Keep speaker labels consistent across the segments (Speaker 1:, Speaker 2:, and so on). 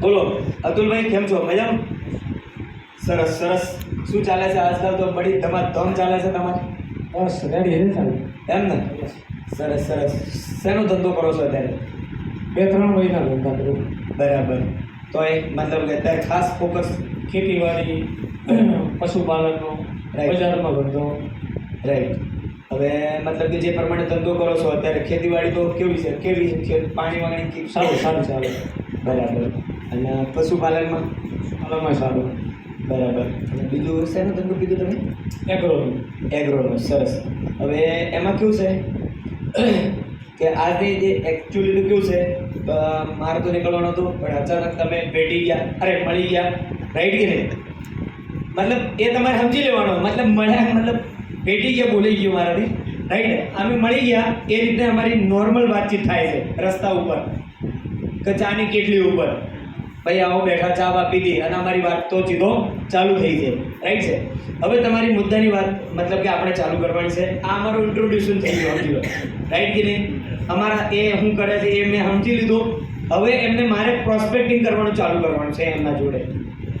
Speaker 1: બોલો અતુલભાઈ કેમ છો? મજામાં? સરસ સરસ. શું ચાલે છે આજકાલ તો બડી ધમાધમ ચાલે છે તમારે?
Speaker 2: બસ રેડી છે ચાલે
Speaker 1: એમ ને? સરસ સરસ. શેનો ધંધો કરો છો અત્યારે?
Speaker 2: બે ત્રણ મહિના ધંધા કરું.
Speaker 1: બરાબર. તો એ મતલબ કે અત્યારે ખાસ ફોકસ
Speaker 2: ખેતીવાડી પશુપાલનનો. બજારમાં ધંધો.
Speaker 1: રાઈટ હવે મતલબ કે જે પ્રમાણે ધંધો કરો છો અત્યારે ખેતીવાડી તો કેવી છે? કેવી છે? પાણી વાણી
Speaker 2: સારું? સારું ચાલે
Speaker 1: બરાબર. અને પશુપાલનમાં?
Speaker 2: આમાં સારું.
Speaker 1: બરાબર. અને બીજું શેનું ધંધો કીધું તમે?
Speaker 2: એગ્રોનું
Speaker 1: એગ્રોનું સરસ. હવે એમાં કેવું છે? કે આજે જે એકચ્યુઅલી તો કેવું છે? મારે તો નીકળવાનું હતું પણ અચાનક તમે ભેટી ગયા. અરે મળી ગયા. રાઈટ કે નહીં? મતલબ એ તમારે સમજી લેવાનું. મતલબ મળ્યા મતલબ ભેટી ગયા બોલી ગયું મારાથી. રાઈટ અમે મળી ગયા. એ રીતે અમારી નોર્મલ વાતચીત થાય છે રસ્તા ઉપર. કે ચાની કેટલી ઉપર. ભાઈ આવો બેઠા ચા આપી પીધી અને અમારી વાત તો સીધો ચાલુ થઈ છે. રાઈટ છે? હવે તમારી મુદ્દાની વાત મતલબ કે આપણે ચાલુ કરવાની છે. આ અમારું ઇન્ટ્રોડ્યુશન થઈ ગયું સમજી લો. રાઈટ કે નહીં? અમારા એ શું કરે છે એ મેં સમજી લીધું. હવે એમને મારે પ્રોસ્પેક્ટિંગ કરવાનું ચાલુ કરવાનું છે એમના જોડે.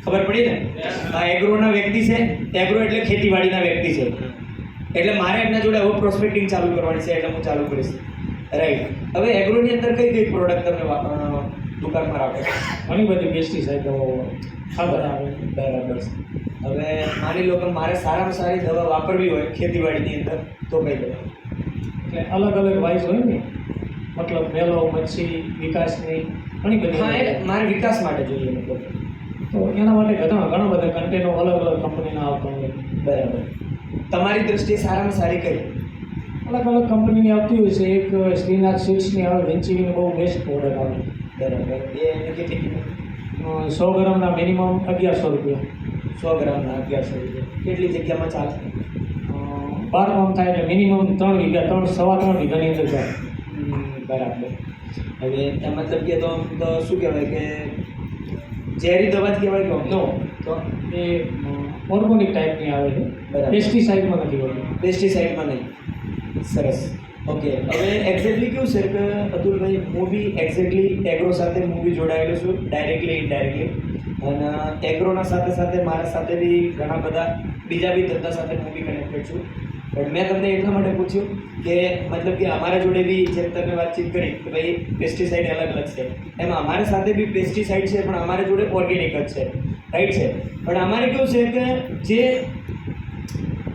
Speaker 1: ખબર પડી ને? આ એગ્રોના વ્યક્તિ છે. એગ્રો એટલે ખેતીવાડીના વ્યક્તિ છે. એટલે મારે એમના જોડે હવે પ્રોસ્પેક્ટિંગ ચાલુ કરવાની છે એટલે હું ચાલુ કરીશ. રાઈટ હવે એગ્રોની અંદર કઈ કઈ પ્રોડક્ટ તમે દુકાનમાં રાખે?
Speaker 2: ઘણી બધી પેસ્ટિસાઇડો ખબર આવે
Speaker 1: બરાબર છે. હવે માની લો કે મારે સારામાં સારી દવા વાપરવી હોય ખેતીવાડીની અંદર તો કઈ દવા?
Speaker 2: એટલે અલગ અલગ વાઇઝ હોય ને મતલબ મેલો મચ્છી વિકાસની ઘણી બધી
Speaker 1: મારે વિકાસ માટે જોઈએ મતલબ.
Speaker 2: તો એના માટે ઘણા ઘણા બધા કન્ટેનો અલગ અલગ કંપનીના આવતા હોય.
Speaker 1: બરાબર. તમારી દ્રષ્ટિએ સારામાં સારી કઈ?
Speaker 2: અલગ અલગ કંપનીની આવતી હોય છે. એક શ્રીનાથ સ્વીટ્સની આવે વેન્ચીની બહુ બેસ્ટ પ્રોડક્ટ આવે.
Speaker 1: બરાબર. એ એને કેટલી કિંમત
Speaker 2: સો ગ્રામના મિનિમમ અગિયારસો રૂપિયા.
Speaker 1: સો ગ્રામના અગિયારસો રૂપિયા. કેટલી જગ્યામાં
Speaker 2: ચાલશે બાર મમ થાય એટલે મિનિમમ ત્રણ વીઘા ત્રણ સવા ત્રણ વીઘાની અંદર જાય
Speaker 1: બરાબર. હવે એ મતલબ કે તો તો શું કહેવાય કે ઝેરી દવા જ કહેવાય કે
Speaker 2: નો?
Speaker 1: તો?
Speaker 2: એ ઓર્ગોનિક ટાઈપની આવે છે.
Speaker 1: બરાબર.
Speaker 2: પેસ્ટિસાઇડમાં નથી હોતી.
Speaker 1: પેસ્ટિસાઇડમાં નહીં. સરસ. ઓકે હવે એક્ઝેક્ટલી કેવું છે કે અતુલભાઈ, હું બી એક્ઝેક્ટલી એગ્રો સાથે હું બી જોડાયેલો છું ડાયરેક્ટલી ઇનડાયરેક્ટલી અને એગ્રોના સાથે સાથે મારા સાથે બી ઘણા બધા, બીજા બી ધંધા સાથે હું બી કનેક્ટેડ છું. પણ મેં તમને એટલા માટે પૂછ્યું કે મતલબ કે અમારા જોડે બી જેમ તમે વાતચીત કરી કે ભાઈ પેસ્ટિસાઇડ અલગ અલગ છે. એમાં અમારા સાથે બી પેસ્ટિસાઇડ છે, પણ અમારા જોડે ઓર્ગેનિક જ છે. રાઈટ છે? પણ અમારે કેવું છે કે જે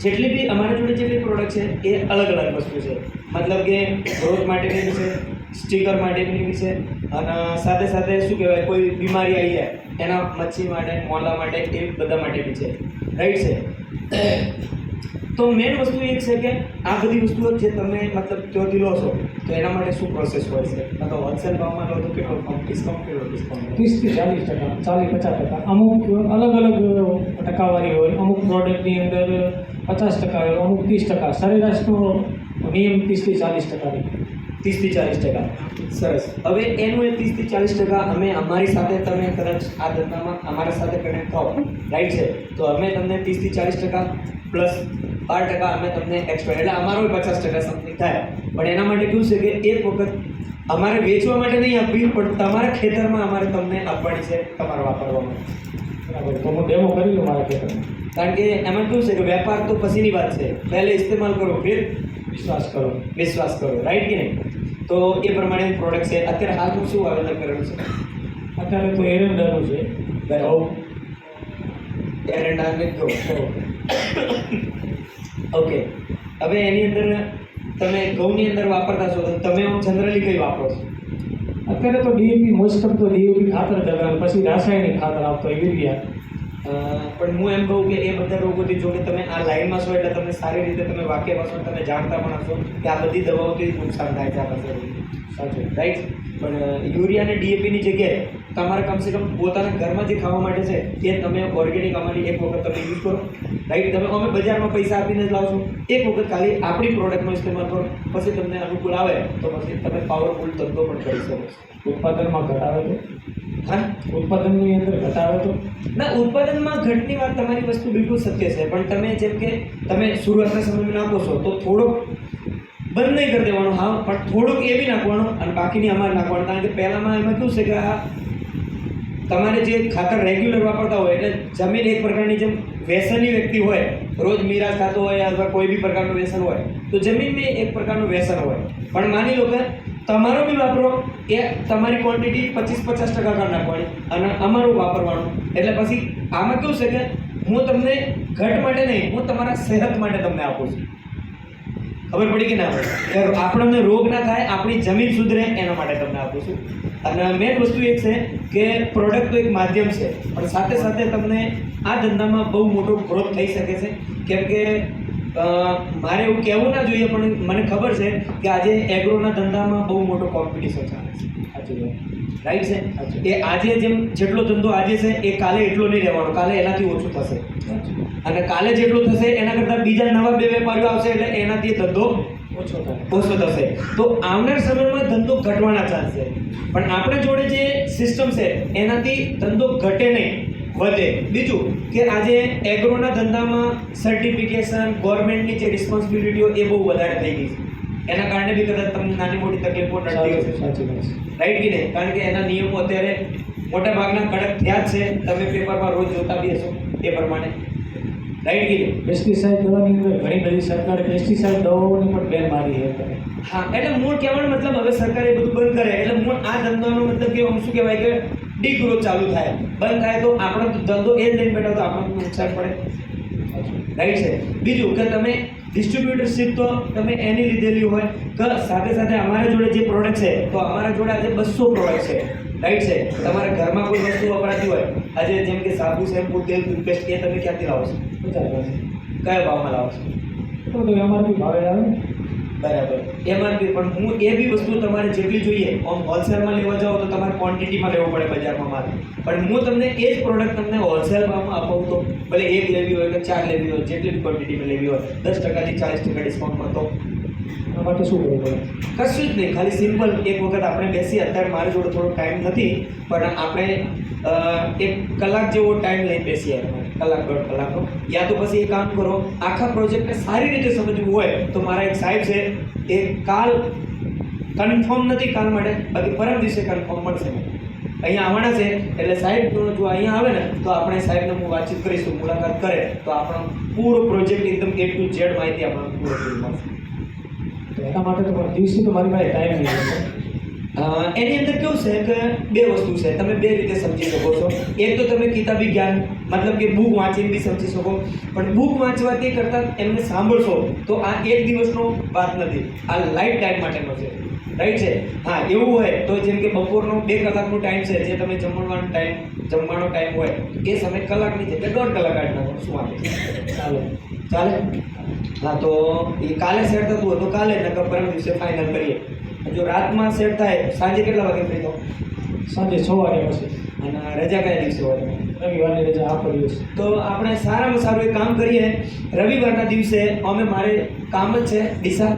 Speaker 1: જેટલી બી અમારા જોડે જેટલી પ્રોડક્ટ છે, એ અલગ અલગ વસ્તુ છે. મતલબ કે ગ્રોથ માટેની બી છે સ્ટીકર માટેની બી છે અને સાથે સાથે શું કહેવાય, કોઈ બીમારી આવી જાય, એના મચ્છી માટે, મોલા માટે, એ બધા માટે બી છે. રાઈટ છે? તો મેઇન વસ્તુ એ છે કે આ બધી વસ્તુઓ જે તમે મતલબ ત્યાંથી લો છો, તો એના માટે શું પ્રોસેસ હોય છે? તો હોલસેલ ભાવમાં લો તો કેટલો ડિસ્કાઉન્ટ કેટલો ડિસ્કાઉન્ટ
Speaker 2: ત્રીસથી ચાલીસ ટકા, ચાલીસ પચાસ ટકા. અમુક અલગ અલગ ટકાવારી હોય. અમુક પ્રોડક્ટની અંદર પચાસ ટકા હોય અમુક ત્રીસ ટકા. સરેરાશનો નિયમ ત્રીસથી ચાલીસ ટકાની
Speaker 1: ત્રીસથી ચાલીસ ટકા. સરસ. હવે એનું એ ત્રીસથી ચાલીસ ટકા અમે અમારી સાથે તમે કદાચ આ ધંધામાં અમારા સાથે કનેક્ટ થાઓ રાઈટ છે? તો અમે તમને ત્રીસથી ચાલીસ ટકા પ્લસ બાર ટકા અમે તમને એક્સ્ટ્રા એટલે અમારો પચાસ ટકા સમથિંગ થાય. પણ એના માટે કેવું છે કે એક વખત અમારે વેચવા માટે નહીં આપવી પણ તમારા ખેતરમાં અમારે તમને આપવાની છે તમારે વાપરવા માટે
Speaker 2: બરાબર. તો હું ડેમો કરી લઉં મારા ખેતરમાં.
Speaker 1: કારણ કે એમાં કેવું છે કે વેપાર તો પછીની વાત છે. પહેલે ઇસ્તેમાલ કરો ફિર
Speaker 2: વિશ્વાસ કરો
Speaker 1: વિશ્વાસ કરો રાઈટ કે નહીં? તો એ પ્રમાણે પ્રોડક્ટ છે. અત્યારે હાલમાં શું વાવેતર કરેલું છે?
Speaker 2: અત્યારે તો એરંડાનું છે.
Speaker 1: બરાબર. એરંડા ને ઓકે. હવે એની અંદર તમે ઘઉંની અંદર વાપરતા છો તો તમે જનરલી કઈ વાપરો છો?
Speaker 2: અત્યારે તો ડીએપી મોસ્ટ ઓફ તો ડીએપી ખાતર જગા પછી રાસાયણિક ખાતર આપતો યુરિયા.
Speaker 1: પણ હું એમ કહું કે એ બધા રોગોથી જો કે તમે આ લાઈનમાં છો એટલે તમે સારી રીતે તમે વાકેફ હશો તમે જાણતા પણ હશો કે આ બધી દવાઓથી નુકસાન થાય છે આપણા શરીરને
Speaker 2: સાચું.
Speaker 1: રાઈટ પણ યુરિયા અને ડીએપીની જગ્યાએ તમારે કમસે કમ પોતાના ઘરમાં જે ખાવા માટે છે તે તમે ઓર્ગેનિક અમારી એક વખત તમે યુઝ કરો. રાઈટ તમે અમે બજારમાં પૈસા આપીને જ લાવશો એક વખત ખાલી આપણી પ્રોડક્ટનો ઇસ્તેમાલ કરો. પછી તમને અનુકૂળ આવે તો પછી તમે પાવરફુલ ધંધો પણ કરી શકો છો.
Speaker 2: ઉત્પાદનમાં ઘટાડો તો?
Speaker 1: હા?
Speaker 2: ઉત્પાદનની અંદર ઘટાડો તો?
Speaker 1: ના ઉત્પાદનમાં ઘટની વાત તમારી વસ્તુ બિલકુલ સત્ય છે. પણ તમે જેમ કે તમે શરૂઆતના સમયમાં નાખો છો તો થોડોક બંધ નહીં કરી દેવાનું, હા, પણ થોડુંક એ બી નાખવાનું અને બાકીની અમારે નાખવાનું. કારણ કે પહેલાંમાં એમાં કેવું છે કે આ તમારે જે ખાતર રેગ્યુલર વાપરતા હોય, એટલે જમીન એક પ્રકારની જેમ વ્યસનની વ્યક્તિ હોય, રોજ મીરા ખાતો હોય અથવા કોઈ બી પ્રકારનું વ્યસન હોય, તો જમીન બી એક પ્રકારનું વ્યસન હોય. પણ માની લો કે તમારો બી વાપરો એ તમારી ક્વોન્ટિટી પચીસ પચાસ ટકા કરી નાખવાની અને અમારું વાપરવાનું. એટલે પછી આમાં કેવું છે કે હું તમને ઘટ માટે નહીં, હું તમારા સેહત માટે તમને આપું છું. ખબર પડી કે ના પડે? આપણને રોગ ના થાય, આપણી જમીન સુધરે એના માટે તમને આપું છું. અને મેઇન વસ્તુ એક છે કે પ્રોડક્ટ તો એક માધ્યમ છે, પણ સાથે સાથે તમને આ ધંધામાં બહુ મોટો ગ્રોથ થઈ શકે છે. કેમ કે મારે એવું કહેવું ના જોઈએ, પણ મને ખબર છે કે આજે એગ્રોના ધંધામાં બહુ મોટો કોમ્પિટિશન ચાલે છે.
Speaker 2: સાચી વાત
Speaker 1: રાઈટ છે. એ આજે જેમ જેટલો ધંધો આજે છે એ કાલે એટલો નહીં રહેવાનો. કાલે એનાથી ઓછું થશે. અને કાલે જેટલું થશે એના કરતાં બીજા નવા બે વેપારીઓ આવશે એટલે એનાથી ધંધો
Speaker 2: ઓછો
Speaker 1: થશે. તો આવનાર સમયમાં ધંધો ઘટવાના ચાન્સ છે. પણ આપણે જોડે જે સિસ્ટમ છે એનાથી ધંધો ઘટે નહીં વધે. બીજું કે આજે એગ્રોના ધંધામાં સર્ટિફિકેશન ગવર્મેન્ટની જે રિસ્પોન્સિબિલિટીઓ એ બહુ વધારે થઈ ગઈ છે. એના કારણે બી કદાચ તમને નાની મોટી તકલીફો નડતી હશે
Speaker 2: સાચી વાત
Speaker 1: રાઈટ કે નહીં? કારણ કે એના નિયમો અત્યારે મોટા ભાગના કડક થયા જ છે. તમે પેપરમાં રોજ જોતા બી હશો એ પ્રમાણે. રાઈટ કે નહીં?
Speaker 2: પેસ્ટિસાઇડ દવાની અંદર ઘણી બધી સરકારે પેસ્ટિસાઇડ દવાઓની પણ બેન મારી છે
Speaker 1: હા એટલે મૂળ કહેવાનો મતલબ હવે સરકારે એ બધું બંધ કરે. એટલે મૂળ આ ધંધાનો મતલબ કે શું કહેવાય કે ડી ગ્રોથ ચાલુ થાય. બંધ થાય તો આપણો ધંધો એ જ લઈને બેઠા તો આપણને નુકસાન પડે. રાઈટ છે બીજું કે તમે ડિસ્ટ્રીબ્યુટરશીપ તો તમે એની લીધેલી હોય, કે સાથે સાથે અમારા જોડે જે પ્રોડક્ટ છે, તો અમારા જોડે આજે બસો પ્રોડક્ટ છે. રાઈટ છે તમારા ઘરમાં કોઈ વસ્તુ વપરાતી હોય, આજે જેમ કે સાબુ, શેમ્પુ, તેલ ટૂથપેસ્ટ એ તમે ક્યાંથી લાવો છો? કયા ભાવમાં લાવો છો?
Speaker 2: તો તો ભાવે આવે
Speaker 1: બરાબર. એમઆરપી પણ હું એ બી વસ્તુ તમારે જેટલી જોઈએ આમ હોલસેલમાં લેવા જાઓ તો તમારે ક્વોન્ટિટીમાં લેવો પડે બજારમાં માલ. પણ હું તમને એ જ પ્રોડક્ટ તમને હોલસેલ ભાવમાં અપાવું તો ભલે એક લેવી હોય કે ચાર લેવી હોય જેટલી બી ક્વોન્ટિટીમાં લેવી હોય દસ ટકાથી ચાલીસ ટકા ડિસ્કાઉન્ટ મળતો
Speaker 2: એના માટે શું કરવું પડે?
Speaker 1: કશું જ નહીં ખાલી સિમ્પલ એક વખત આપણે બેસી અત્યારે મારી જોડે થોડો ટાઈમ નથી પણ આપણે એક કલાક જેવો ટાઈમ લઈને બેસીએ આપણે. કલાક, દોઢ કલાકનો. યા તો પછી એ કામ કરો, આખા પ્રોજેક્ટને સારી રીતે સમજવું હોય, તો મારા એક સાહેબ છે, એ કાલ કન્ફર્મ નથી કાલ માટે, બાકી પરમ દિવસે કન્ફર્મ મળશે અહીંયા આવવાના છે, એટલે સાહેબ, જો અહીંયા આવે ને, તો આપણે સાહેબને હું વાતચીત કરીશું મુલાકાત કરે, તો આપણો પૂરો પ્રોજેક્ટ એકદમ એ ટુ ઝેડ માહિતી આપણને પૂરો મળશે.
Speaker 2: તો એના માટે તો દિવસે તો મારી પાસે ટાઈમ નહીં
Speaker 1: એની અંદર કેવું છે કે બે વસ્તુ છે. તમે બે રીતે સમજી શકો છો. એક તો તમે કિતાબી જ્ઞાન, મતલબ કે બુક વાંચીને બી સમજી શકો. પણ બુક વાંચવાથી કરતાં એમને સાંભળશો તો આ એક દિવસનો વાત નથી. આ લાઈફ ટાઈમ માટેનો છે. રાઈટ છે? હા, એવું હોય તો જેમ કે બપોરનો બે કલાકનો ટાઈમ છે, જે તમે જમવાનો ટાઈમ જમવાનો ટાઈમ હોય, એ સમય કલાકની જગ્યાએ દોઢ કલાક કાઢી શું વાંધો
Speaker 2: ચાલે.
Speaker 1: ચાલે? હા, તો એ કાલે સેટ થતું હોય તો કાલે, નકર પરમ દિવસે ફાઇનલ કરીએ. જો રાતમાં સેટ થાય સાંજે કેટલા વાગે ફ્રી થાવ
Speaker 2: સાંજે છ વાગ્યા પછી.
Speaker 1: અને રજા કયા દિવસે હોય?
Speaker 2: રવિવારની રજા આખો દિવસ.
Speaker 1: તો આપણે સારામાં સારું એક કામ કરીએ. રવિવારના દિવસે અમે મારે કામ જ છે ડીસા.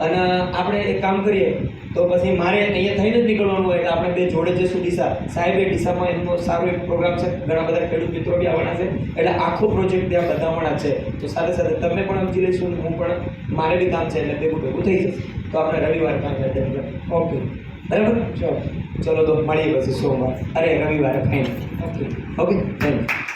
Speaker 1: અને આપણે એક કામ કરીએ. તો પછી મારે અહીંયા થઈને જ નીકળવાનું હોય એટલે આપણે બે જોડે જઈશું ડીસા. સાહેબે ડીસામાં એમનો સારો એક પ્રોગ્રામ છે. ઘણા બધા ખેડૂત મિત્રો બી આવવાના છે. એટલે આખો પ્રોજેક્ટ ત્યાં બતાવવાના છે. તો સાથે સાથે તમે પણ સમજી લઈશું હું પણ મારે બી કામ છે એટલે ભેગું ભેગું થઈ જશે. તો આપણે રવિવાર કરીએ
Speaker 2: ઓકે.
Speaker 1: બરાબર?
Speaker 2: ચાલો.
Speaker 1: ચલો તો મળીએ પછી સોમવાર. અરે, રવિવારે fine
Speaker 2: okay.
Speaker 1: Okay, thank you.